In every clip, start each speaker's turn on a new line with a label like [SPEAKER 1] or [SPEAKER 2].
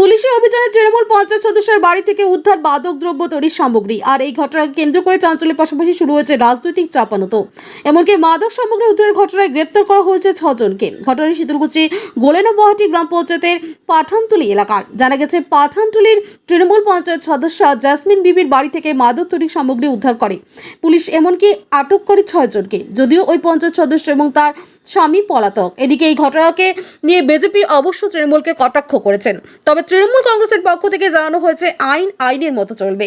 [SPEAKER 1] পুলিশি অভিযানে তৃণমূল পঞ্চায়েত সদস্যের বাড়ি থেকে উদ্ধার মাদক দ্রব্য তৈরির সামগ্রী। আর এই ঘটনাকে কেন্দ্র করে চাঞ্চল্যের পাশাপাশি শুরু হয়েছে রাজনৈতিক চাপানত। এমনকি মাদক সামগ্রী উদ্ধারের ঘটনায় গ্রেপ্তার করা হয়েছে ছজনকে। ঘটনায় শীতলকুচি গোলেনা বহাটি গ্রাম পঞ্চায়েতের পাঠানতুলি এলাকার। জানা গেছে, পাঠানতুলির তৃণমূল পঞ্চায়েত সদস্য জাসমিন বিবির বাড়ি থেকে মাদক তৈরির সামগ্রী উদ্ধার করে। পুলিশ এমনকি আটক করে ছয়জনকে। যদিও ওই পঞ্চায়েত সদস্য এবং তার স্বামী পলাতক। এদিকে এই ঘটনাকে নিয়ে বিজেপি অবশ্য তৃণমূলকে কটাক্ষ করেছেন। তবে তৃণমূল কংগ্রেসের পক্ষ থেকে জানানো হয়েছে আইন আইনের মতো চলবে।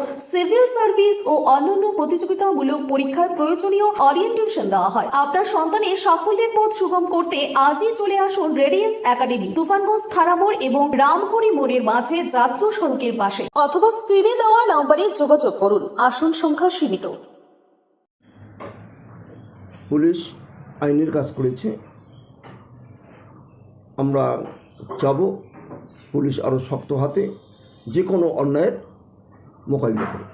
[SPEAKER 1] সিভিল সার্ভিস ও অন্যান্য প্রতিযোগিতামূলক পরীক্ষার প্রয়োজনীয় অরিয়েন্টেশন দেওয়া হয়। আপনার সন্তানের সাফল্যের পথ সুগম করতে আজই চলে আসুন রেডিয়েন্স একাডেমি তুফানগঞ্জ থানামোড় এবং রামহরি মোড়ের মাঝে জাতীয় সড়কের পাশে। অথবা স্ক্রিনে দেওয়া নম্বরে যোগাযোগ করুন। আসন সংখ্যা সীমিত।
[SPEAKER 2] পুলিশ আইনের কাজ করেছে। আমরা যাব। পুলিশ আরও শক্ত হাতে। যে কোনো অন্যায়ের মোকাবিলা করে।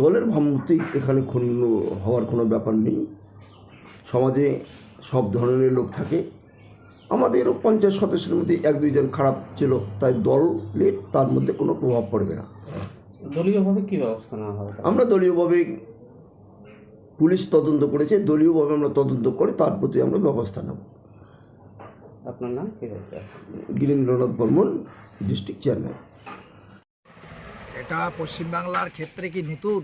[SPEAKER 2] দলের ভাবমূর্তি এখানে ক্ষুণ্ণ হওয়ার কোনো ব্যাপার নেই। সমাজে সব ধরনের লোক থাকে। আমাদেরও পঞ্চায়েত সদস্যের মধ্যে এক দুইজন খারাপ ছিল তাই দলের তার মধ্যে কোনো প্রভাব পড়বে না।
[SPEAKER 3] দলীয়ভাবে কি ব্যবস্থা নেওয়া হবে?
[SPEAKER 2] আমরা দলীয়ভাবে পুলিশ তদন্ত করেছে দলীয়ভাবে আমরা তদন্ত করে তার প্রতি আমরা ব্যবস্থা নেব।
[SPEAKER 3] আপনার নাম কি
[SPEAKER 2] গিরীন্দ্রনাথ বর্মন ডিস্ট্রিক্ট চেয়ারম্যান।
[SPEAKER 4] এটা পশ্চিমবাংলার ক্ষেত্রে কি নতুন?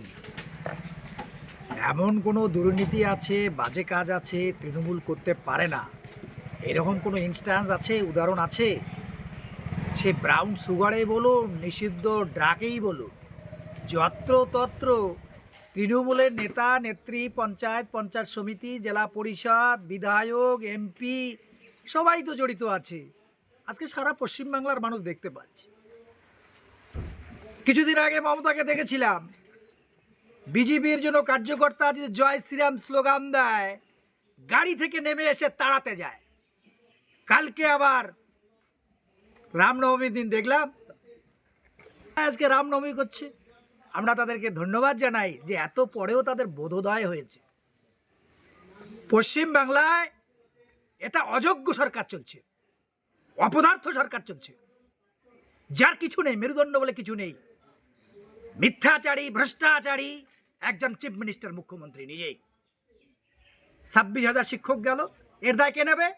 [SPEAKER 4] এমন কোনো দুর্নীতি আছে, বাজে কাজ আছে, তৃণমূল করতে পারে না? এরকম কোনো ইনস্ট্যান্স আছে, উদাহরণ আছে? সে ব্রাউন সুগারে বলো নিষিদ্ধ ড্রাগেই বলো যত্র তত্র তৃণমূলের নেতা, নেত্রী, পঞ্চায়েত পঞ্চায়েত সমিতি, জেলা পরিষদ, বিধায়ক এমপি সবাই তো জড়িত আছে। আজকে সারা পশ্চিমবাংলার মানুষ দেখতে পাচ্ছে। কিছুদিন আগে মমতাকে দেখেছিলাম। বিজেপির জন্য কার্যকর্তা যদি জয় শ্রীরাম স্লোগান দেয়, গাড়ি থেকে নেমে এসে তাড়াতে যায়। কালকে আবার রামনবমীর দিন দেখলাম। আজকে রামনবমী করছে। আমরা তাদেরকে ধন্যবাদ জানাই যে এত পরেও তাদের বোধোদয় হয়েছে। পশ্চিম বাংলায় এটা অযোগ্য সরকার চলছে। অপদার্থ সরকার চলছে। যার কিছু নেই, মেরুদণ্ড বলে কিছু নেই। মিথ্যাচারী, ভ্রষ্টাচারী, একজন চিফ মিনিস্টার মুখ্যমন্ত্রী নিজেই ছাব্বিশ হাজার শিক্ষক গেল, এর দায় কে নেবে?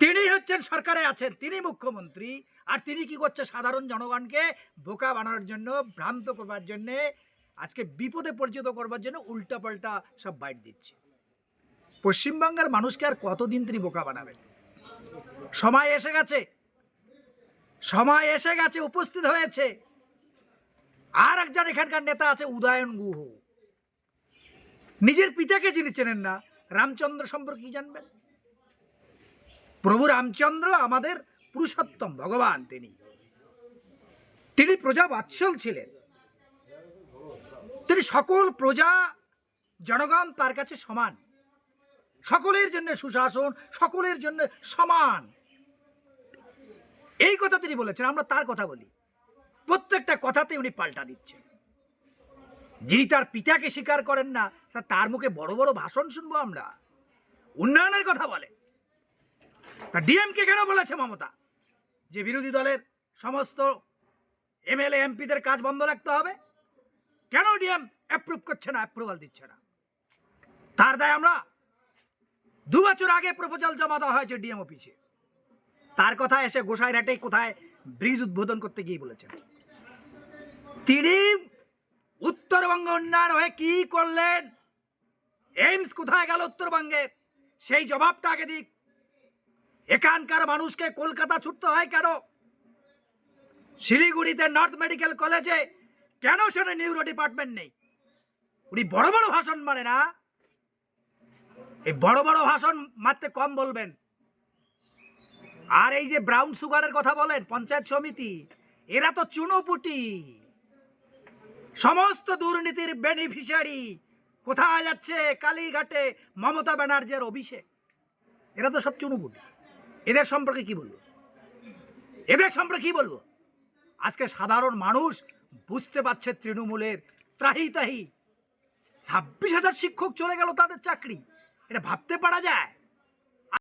[SPEAKER 4] তিনি হচ্ছেন সরকারে আছেন, তিনি মুখ্যমন্ত্রী, আর তিনি কি করছে সাধারণ জনগণকে বোকা বানানোর জন্য, ভ্রান্ত করবার জন্যে, আজকে বিপদে পরিচিত করবার জন্য উল্টাপাল্টা সব বাইট দিচ্ছে। পশ্চিমবঙ্গের মানুষকে আর কতদিন তিনি বোকা বানাবেন? সময় এসে গেছে, সময় এসে গেছে, উপস্থিত হয়েছে। আর একজন এখানকার নেতা আছে উদয়ন গুহ। নিজের পিতাকে যিনি চেনেন না, রামচন্দ্র সম্পর্কে কি জানবেন? প্রভু রামচন্দ্র আমাদের পুরুষোত্তম, ভগবান তিনি। তিনি প্রজা বাৎসল ছিলেন। তিনি সকল প্রজা জনগণ তার কাছে সমান। সকলের জন্য সুশাসন, সকলের জন্য সমান। এই কথা তিনি বলেছেন, আমরা তার কথা বলি। প্রত্যেকটা কথাতে উনি পাল্টা দিচ্ছেন। যিনি তার পিতাকে স্বীকার করেন না তার মুখে বড় বড় ভাষণ শুনব আমরা। উন্নয়নের কথা বলে। তা ডিএমকে কেন বলেছে মমতা? যে বিরোধী দলের সমস্ত এমএলএ, এমপিদের কাজ বন্ধ রাখতে হবে? কেন ডিএম অ্যাপ্রুভ করছে না অ্যাপ্রুভাল দিচ্ছে না? তার দায় আমরা দু বছর আগে প্রপোজাল জমা দেওয়া হয়েছে ডিএম অফিসে। তার কথা এসে গোসাইরহাটে কোথায় ব্রিজ উদ্বোধন করতে গিয়ে বলেছেন। তিনি উত্তরবঙ্গ উন্নয়ন হয়ে কি করলেন? এইমস কোথায় গেল উত্তরবঙ্গে? সেই জবাবটা আগে দিক। এখানকার মানুষকে কলকাতা ছুটতে হয় কেন? শিলিগুড়িতে নর্থ মেডিকেল কলেজে কেন সেটা নিউরো ডিপার্টমেন্ট নেই? উনি বড় বড় ভাষণ মানে না এই বড় বড় ভাষণ মারতে কম বলবেন। আর এই যে ব্রাউন সুগারের কথা বলেন, পঞ্চায়েত সমিতি, এরা তো চুনোপুটি। সমস্ত দুর্নীতির বেনিফিশিয়ারি কোথায় যাচ্ছে? কালীঘাটে মমতা ব্যানার্জির অভিষেক। এরা তো সব চুনোপুটি এদের সম্পর্কে কি বলব? এদের সম্পর্কে কি বলব? আজকে সাধারণ মানুষ বুঝতে পারছে তৃণমূলের ত্রাহি তাহি। ছাব্বিশ হাজার শিক্ষক চলে গেল তাদের চাকরি। এটা ভাবতে পারা যায়?